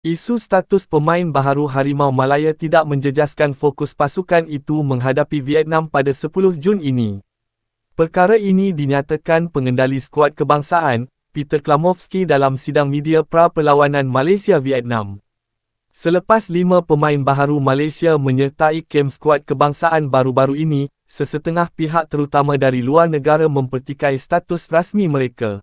Isu status pemain baharu Harimau Malaya tidak menjejaskan fokus pasukan itu menghadapi Vietnam pada 10 Jun ini. Perkara ini dinyatakan pengendali skuad kebangsaan, Peter Klamovski dalam sidang media pra-perlawanan Malaysia-Vietnam. Selepas lima pemain baharu Malaysia menyertai kem skuad kebangsaan baru-baru ini, sesetengah pihak terutama dari luar negara mempertikai status rasmi mereka.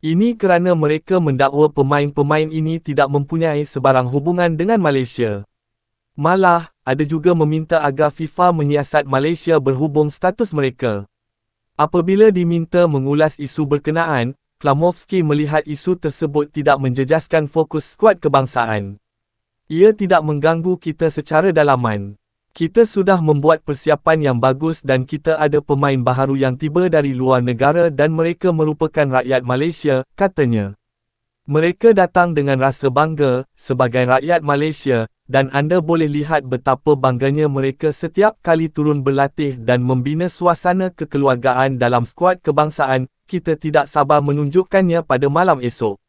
Ini kerana mereka mendakwa pemain-pemain ini tidak mempunyai sebarang hubungan dengan Malaysia. Malah, ada juga meminta agar FIFA menyiasat Malaysia berhubung status mereka. Apabila diminta mengulas isu berkenaan, Klamovski melihat isu tersebut tidak menjejaskan fokus skuad kebangsaan. Ia tidak mengganggu kita secara dalaman. Kita sudah membuat persiapan yang bagus dan kita ada pemain baharu yang tiba dari luar negara dan mereka merupakan rakyat Malaysia, katanya. Mereka datang dengan rasa bangga, sebagai rakyat Malaysia, dan anda boleh lihat betapa bangganya mereka setiap kali turun berlatih dan membina suasana kekeluargaan dalam skuad kebangsaan, kita tidak sabar menunjukkannya pada malam esok.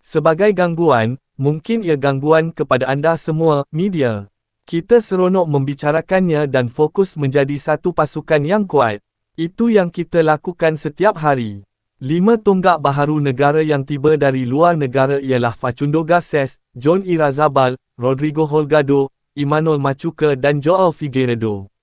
Sebagai gangguan, mungkin ia gangguan kepada anda semua, media. Kita seronok membicarakannya dan fokus menjadi satu pasukan yang kuat. Itu yang kita lakukan setiap hari. Lima tonggak baharu negara yang tiba dari luar negara ialah Facundo Garces, John Irazabal, Rodrigo Holgado, Emmanuel Machuca dan Joao Figueiredo.